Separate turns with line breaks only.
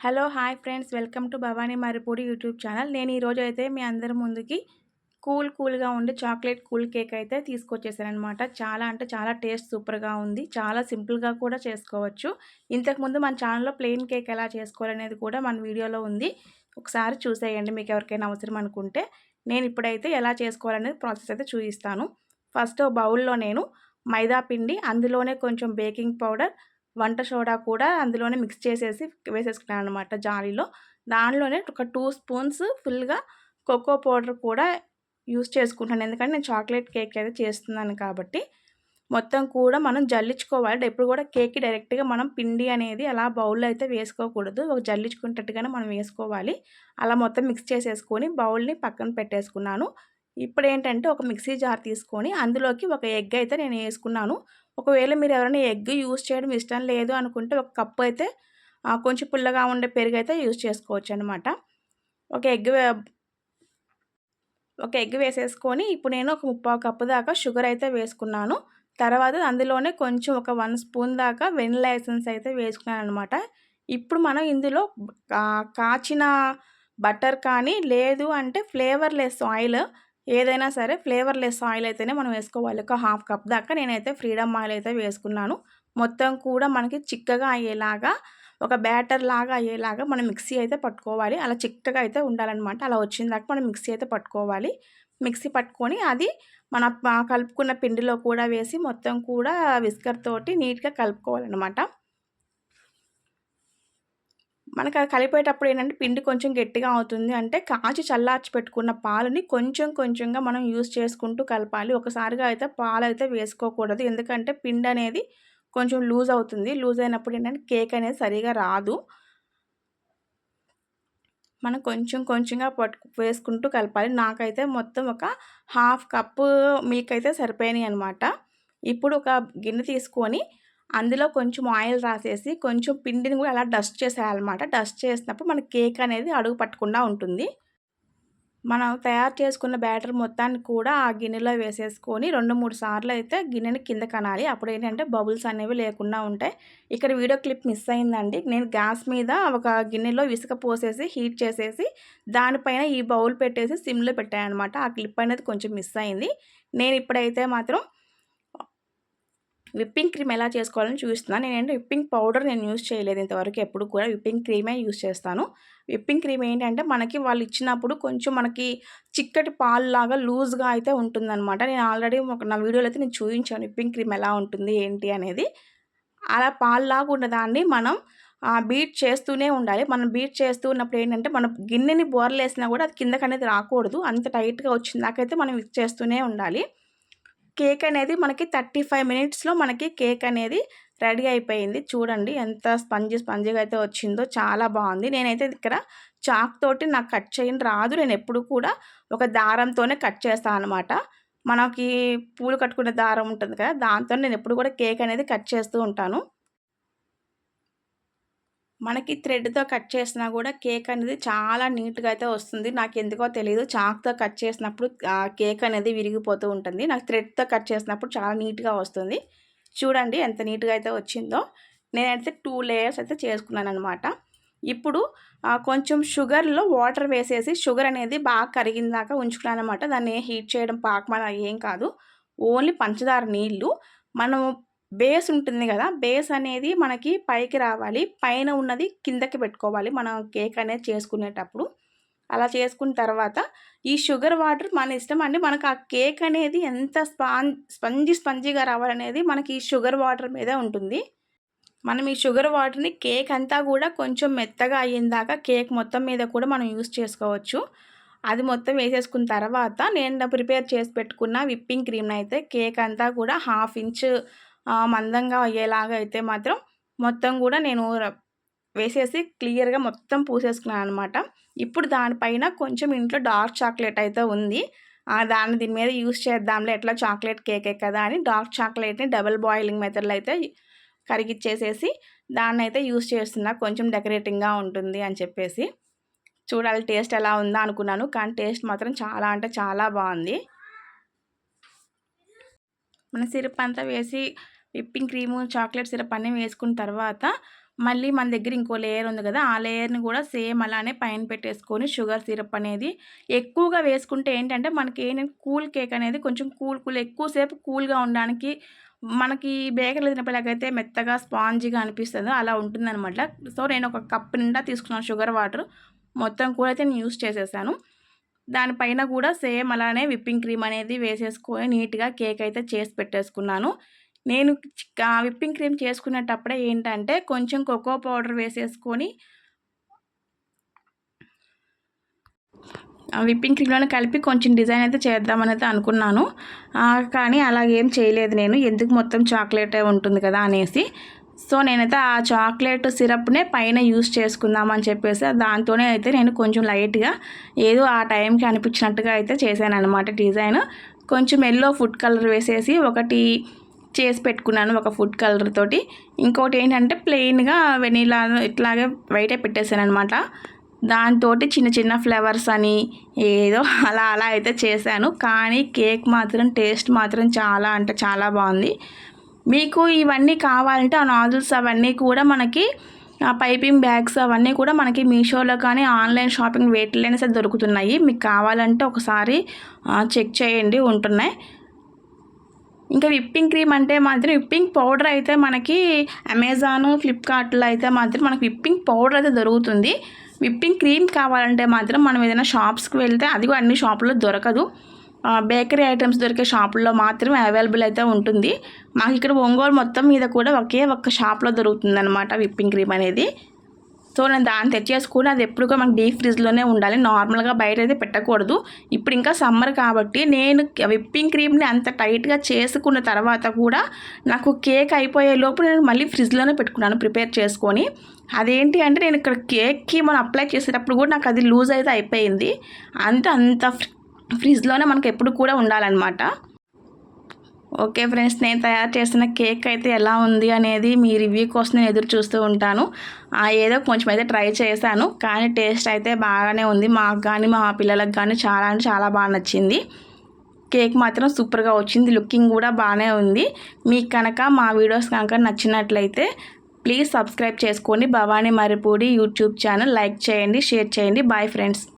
Hello hi friends. Welcome to Bhavani Maripudi YouTube channel. నేను ఈరోజు అయితే మీ అందరి ముందుకి కూల్ కూల్గా ఉండే చాక్లెట్ కూల్ కేక్ అయితే తీసుకొచ్చేసానమాట చాలా అంటే చాలా టేస్ట్ సూపర్గా ఉంది. చాలా సింపుల్గా కూడా చేసుకోవచ్చు. ఇంతకుముందు మన ఛానల్లో ప్లెయిన్ కేక్ ఎలా చేసుకోవాలనేది కూడా మన వీడియోలో ఉంది. ఒకసారి చూసేయండి మీకు ఎవరికైనా అవసరం అనుకుంటే. నేను ఇప్పుడైతే ఎలా చేసుకోవాలనేది ప్రాసెస్ అయితే చూపిస్తాను. ఫస్ట్ బౌల్లో నేను మైదా పిండి అందులోనే కొంచెం బేకింగ్ పౌడర్ వంట సోడా కూడా అందులోనే మిక్స్ చేసేసి వేసేసుకున్నాను అనమాట జాలీలో. దానిలోనే ఒక టూ స్పూన్స్ ఫుల్గా కోకో పౌడర్ కూడా యూస్ చేసుకుంటాను. ఎందుకంటే నేను చాక్లెట్ కేక్ అయితే చేస్తున్నాను కాబట్టి. మొత్తం కూడా మనం జల్లించుకోవాలి. ఎప్పుడు కూడా కేక్కి డైరెక్ట్గా మనం పిండి అనేది అలా బౌల్లో అయితే వేసుకోకూడదు. ఒక జల్లించుకునేటట్టుగానే మనం వేసుకోవాలి. అలా మొత్తం మిక్స్ చేసేసుకొని బౌల్ని పక్కన పెట్టేసుకున్నాను. ఇప్పుడు ఏంటంటే ఒక మిక్సీ జార్ తీసుకొని అందులోకి ఒక ఎగ్ అయితే నేను వేసుకున్నాను. ఒకవేళ మీరు ఎవరైనా ఎగ్ యూస్ చేయడం ఇష్టం లేదు అనుకుంటే ఒక కప్పు అయితే కొంచెం పుల్లగా ఉండే పెరుగు అయితే యూస్ చేసుకోవచ్చు అనమాట ఒక ఎగ్ ఒక ఎగ్ వేసేసుకొని ఇప్పుడు నేను ఒక ముప్పావు కప్పు దాకా షుగర్ అయితే వేసుకున్నాను. తర్వాత అందులోనే కొంచెం ఒక వన్ స్పూన్ దాకా వెనిలా ఎసెన్స్ అయితే వేసుకున్నాను అనమాట ఇప్పుడు మనం ఇందులో కాచిన బటర్ కానీ లేదు అంటే ఫ్లేవర్లెస్ ఆయిల్ ఏదైనా సరే ఫ్లేవర్లెస్ ఆయిల్ అయితేనే మనం వేసుకోవాలి. ఒక హాఫ్ కప్ దాకా నేనైతే ఫ్రీడమ్ ఆయిల్ అయితే వేసుకున్నాను. మొత్తం కూడా మనకి చిక్కగా అయ్యేలాగా ఒక బ్యాటర్ లాగా అయ్యేలాగా మనం మిక్సీ అయితే పట్టుకోవాలి. అలా చిక్కగా అయితే ఉండాలన్నమాట. అలా వచ్చిన దాకా మనం మిక్సీ అయితే పట్టుకోవాలి. మిక్సీ పట్టుకొని అది మన కలుపుకున్న పిండిలో కూడా వేసి మొత్తం కూడా విస్కర్ తోటి నీట్గా కలుపుకోవాలన్నమాట. మనకు అది కలిపేటప్పుడు ఏంటంటే పిండి కొంచెం గట్టిగా అవుతుంది అంటే కాచి చల్లార్చి పెట్టుకున్న పాలని కొంచెం కొంచెంగా మనం యూస్ చేసుకుంటూ కలపాలి. ఒకసారిగా అయితే పాలు అయితే వేసుకోకూడదు. ఎందుకంటే పిండి అనేది కొంచెం లూజ్ అవుతుంది. లూజ్ అయినప్పుడు ఏంటంటే కేక్ అనేది సరిగా రాదు. మనం కొంచెం కొంచెంగా పట్టు వేసుకుంటూ కలపాలి. నాకైతే మొత్తం ఒక హాఫ్ కప్పు మిల్క్ అయితే సరిపోయినాయి అనమాట ఇప్పుడు ఒక గిన్నె తీసుకొని అందులో కొంచెం ఆయిల్ రాసేసి కొంచెం పిండిని కూడా అలా డస్ట్ చేసేయాలన్నమాట. డస్ట్ చేసినప్పుడు మన కేక్ అనేది అడుగు పట్టకుండా ఉంటుంది. మనం తయారు చేసుకున్న బ్యాటర్ మొత్తాన్ని కూడా ఆ గిన్నెలో వేసేసుకొని రెండు మూడు సార్లు అయితే గిన్నెని కింద కనాలి. అప్పుడు ఏంటంటే బబుల్స్ అనేవి లేకుండా ఉంటాయి. ఇక్కడ వీడియో క్లిప్ మిస్ అయిందండి. నేను గ్యాస్ మీద ఒక గిన్నెలో ఇసుక పోసేసి హీట్ చేసేసి దానిపైన ఈ బౌల్ పెట్టేసి సిమ్లో పెట్టాను అనమాట ఆ క్లిప్ అనేది కొంచెం మిస్ అయింది. నేను ఇప్పుడైతే మాత్రం విప్పింగ్ క్రీమ్ ఎలా చేసుకోవాలని చూస్తున్నాను నేనంటే విప్పింగ్ పౌడర్ నేను యూస్ చేయలేదు ఇంతవరకు ఎప్పుడు కూడా. విప్పింగ్ క్రీమే యూస్ చేస్తాను. విప్పింగ్ క్రీమ్ ఏంటంటే మనకి వాళ్ళు ఇచ్చినప్పుడు కొంచెం మనకి చిక్కటి పాలులాగా లూజ్గా అయితే ఉంటుందన్నమాట. నేను ఆల్రెడీ ఒక నా వీడియోలో అయితే నేను చూపించాను విప్పింగ్ క్రీమ్ ఎలా ఉంటుంది ఏంటి అనేది. అలా పాలులాగా ఉన్నదాన్ని మనం బీట్ చేస్తూనే ఉండాలి. మనం బీట్ చేస్తూ ఉన్నప్పుడు ఏంటంటే మనం గిన్నెని బోర్లేసినా కూడా అది కిందకి అనేది రాకూడదు. అంత టైట్గా వచ్చిందాకైతే మనం మిక్స్ చేస్తూనే ఉండాలి. కేక్ అనేది మనకి థర్టీ ఫైవ్ మినిట్స్లో మనకి కేక్ అనేది రెడీ అయిపోయింది. చూడండి ఎంత స్పంజి స్పంజిగా అయితే వచ్చిందో చాలా బాగుంది. నేనైతే ఇక్కడ చాక్ తోటి నాకు కట్ చేయని రాదు. నేను ఎప్పుడు కూడా ఒక దారంతోనే కట్ చేస్తాను అనమాట మనకి పూలు కట్టుకునే దారం ఉంటుంది కదా దాంతో నేను ఎప్పుడు కూడా కేక్ అనేది కట్ చేస్తూ ఉంటాను. మనకి థ్రెడ్తో కట్ చేసినా కూడా కేక్ అనేది చాలా నీట్గా అయితే వస్తుంది. నాకు ఎందుకో తెలియదు చాక్తో కట్ చేసినప్పుడు కేక్ అనేది విరిగిపోతూ ఉంటుంది. నాకు థ్రెడ్తో కట్ చేసినప్పుడు చాలా నీట్గా వస్తుంది. చూడండి ఎంత నీట్గా అయితే వచ్చిందో. నేనైతే టూ లేయర్స్ అయితే చేసుకున్నాను అనమాట ఇప్పుడు కొంచెం షుగర్లో వాటర్ వేసేసి షుగర్ అనేది బాగా కరిగిందాక ఉంచుకున్నాను అనమాట దాన్ని హీట్ చేయడం పాకమని ఏం కాదు. ఓన్లీ పంచదార నీళ్ళు. మనం బేస్ ఉంటుంది కదా! బేస్ అనేది మనకి పైకి రావాలి. పైన ఉన్నది కిందకి పెట్టుకోవాలి. మనం కేక్ అనేది చేసుకునేటప్పుడు. అలా చేసుకున్న తర్వాత ఈ షుగర్ వాటర్ మన ఇష్టం అండి. మనకు ఆ కేక్ అనేది ఎంత స్పాం స్పంజి స్పంజిగా రావాలనేది మనకి ఈ షుగర్ వాటర్ మీద ఉంటుంది. మనం ఈ షుగర్ వాటర్ని కేక్ అంతా కూడా కొంచెం మెత్తగా అయ్యిందాక కేక్ మొత్తం మీద కూడా మనం యూస్ చేసుకోవచ్చు. అది మొత్తం వేసేసుకున్న తర్వాత నేను ప్రిపేర్ చేసి పెట్టుకున్న విప్పింగ్ క్రీమ్ని అయితే కేక్ అంతా కూడా హాఫ్ ఇంచ్ మందంగా అయ్యేలాగా అయితే మాత్రం మొత్తం కూడా నేను వేసేసి క్లియర్గా మొత్తం పూసేసుకున్నాను అనమాట ఇప్పుడు దానిపైన కొంచెం ఇంట్లో డార్క్ చాక్లెట్ అయితే ఉంది. దాన్ని దీని మీద యూస్ చేద్దాంలే ఎట్లా చాక్లెట్ కేకే కదా అని డార్క్ చాక్లెట్ని డబుల్ బాయిలింగ్ మెథడ్లో అయితే కరిగిచ్చేసేసి దాన్ని అయితే యూస్ చేస్తున్నా కొంచెం డెకరేటింగ్గా ఉంటుంది అని చెప్పేసి. చూడాలి టేస్ట్ ఎలా ఉందా అనుకున్నాను కానీ టేస్ట్ మాత్రం చాలా అంటే చాలా బాగుంది. మన సిరప్ అంతా వేసి విప్పింగ్ క్రీము చాక్లెట్ సిరప్ అన్నీ వేసుకున్న తర్వాత మళ్ళీ మన దగ్గర ఇంకో లేయర్ ఉంది కదా ఆ లేయర్ని కూడా సేమ్ అలానే పైన పెట్టేసుకొని షుగర్ సిరప్ అనేది ఎక్కువగా వేసుకుంటే ఏంటంటే మనకి ఏంటంటే కూల్ కేక్ అనేది కొంచెం కూల్ కూల్ ఎక్కువసేపు కూల్గా ఉండడానికి మనకి బేకరీలో తినప్పటికైతే మెత్తగా స్పాంజీగా అనిపిస్తుంది అలా ఉంటుందన్నమాట. సో నేను ఒక కప్ నిండా తీసుకున్నాను షుగర్ వాటర్. మొత్తం కూడా అయితే నేను యూస్ చేసేసాను. దానిపైన కూడా సేమ్ అలానే విప్పింగ్ క్రీమ్ అనేది వేసేసుకొని నీట్గా కేక్ అయితే చేసి పెట్టేసుకున్నాను. నేను విప్పింగ్ క్రీమ్ చేసుకునేటప్పుడే ఏంటంటే కొంచెం కోకో పౌడర్ వేసేసుకొని విప్పింగ్ క్రీమ్లోనే కలిపి కొంచెం డిజైన్ అయితే చేద్దామని అయితే అనుకున్నాను కానీ అలాగేం చేయలేదు నేను. ఎందుకు మొత్తం చాక్లెటే ఉంటుంది కదా అనేసి. సో నేనైతే ఆ చాక్లెట్ సిరప్నే పైన యూస్ చేసుకుందామని చెప్పేసి దాంతోనే అయితే నేను కొంచెం లైట్గా ఏదో ఆ టైంకి అనిపించినట్టుగా అయితే చేశాను అనమాట డిజైన్. కొంచెం ఎల్లో ఫుడ్ కలర్ వేసేసి ఒకటి చేసి పెట్టుకున్నాను ఒక ఫుడ్ కలర్ తోటి. ఇంకోటి ఏంటంటే ప్లెయిన్గా వెనీలా ఇట్లాగే బయటే పెట్టేశాను అనమాట దాంతో చిన్న చిన్న ఫ్లేవర్స్ అని ఏదో అలా అలా అయితే చేశాను. కానీ కేక్ మాత్రం టేస్ట్ మాత్రం చాలా అంటే చాలా బాగుంది. మీకు ఇవన్నీ కావాలంటే ఆ నాజిల్స్ అవన్నీ కూడా మనకి ఆ పైపింగ్ బ్యాగ్స్ అవన్నీ కూడా మనకి మీషోలో కానీ ఆన్లైన్ షాపింగ్ వేటిలోనే సరే దొరుకుతున్నాయి. మీకు కావాలంటే ఒకసారి చెక్ చేయండి ఉంటున్నాయి. ఇంకా విప్పింగ్ క్రీమ్ అంటే మాత్రం విప్పింగ్ పౌడర్ అయితే మనకి అమెజాన్ ఫ్లిప్కార్ట్లో అయితే మాత్రం మనకి విప్పింగ్ పౌడర్ అయితే దొరుకుతుంది. విప్పింగ్ క్రీమ్ కావాలంటే మాత్రం మనం ఏదైనా షాప్స్కి వెళ్తే అది కూడా అన్ని షాపుల్లో దొరకదు. బేకరీ ఐటమ్స్ దొరికే షాపుల్లో మాత్రమే అవైలబుల్ అయితే ఉంటుంది. మాకు ఇక్కడ ఒంగోలు మొత్తం మీద కూడా ఒకే ఒక్క షాప్లో దొరుకుతుంది అనమాట విప్పింగ్ క్రీమ్ అనేది. సో నేను దాన్ని తెచ్చేసుకుని అది ఎప్పుడుగా మనకి డీప్ ఫ్రిడ్జ్లోనే ఉండాలి. నార్మల్గా బయట అయితే పెట్టకూడదు. ఇప్పుడు ఇంకా సమ్మర్ కాబట్టి నేను విప్పింగ్ క్రీమ్ని అంత టైట్గా చేసుకున్న తర్వాత కూడా నాకు కేక్ అయిపోయే లోపు నేను మళ్ళీ ఫ్రిడ్జ్లోనే పెట్టుకున్నాను ప్రిపేర్ చేసుకొని. అదేంటి అంటే నేను ఇక్కడ కేక్కి మనం అప్లై చేసేటప్పుడు కూడా నాకు అది లూజ్ అయితే అయిపోయింది. అంత అంత ఫ్రిడ్జ్లోనే మనకు ఎప్పుడు కూడా ఉండాలన్నమాట. ఓకే ఫ్రెండ్స్ నేను తయారు చేసిన కేక్ అయితే ఎలా ఉంది అనేది మీ రివ్యూ కోసం నేను ఎదురు చూస్తూ ఉంటాను. ఏదో కొంచెం అయితే ట్రై చేశాను కానీ టేస్ట్ అయితే బాగానే ఉంది. మాకు కానీ మా పిల్లలకు కానీ చాలా అంటే చాలా బాగా నచ్చింది. కేక్ మాత్రం సూపర్గా వచ్చింది లుకింగ్ కూడా బాగానే ఉంది. మీకు కనుక మా వీడియోస్ కనుక నచ్చినట్లయితే ప్లీజ్ సబ్స్క్రైబ్ చేసుకోండి. Bhavani Maripudi YouTube channel like చేయండి షేర్ చేయండి. Bye friends.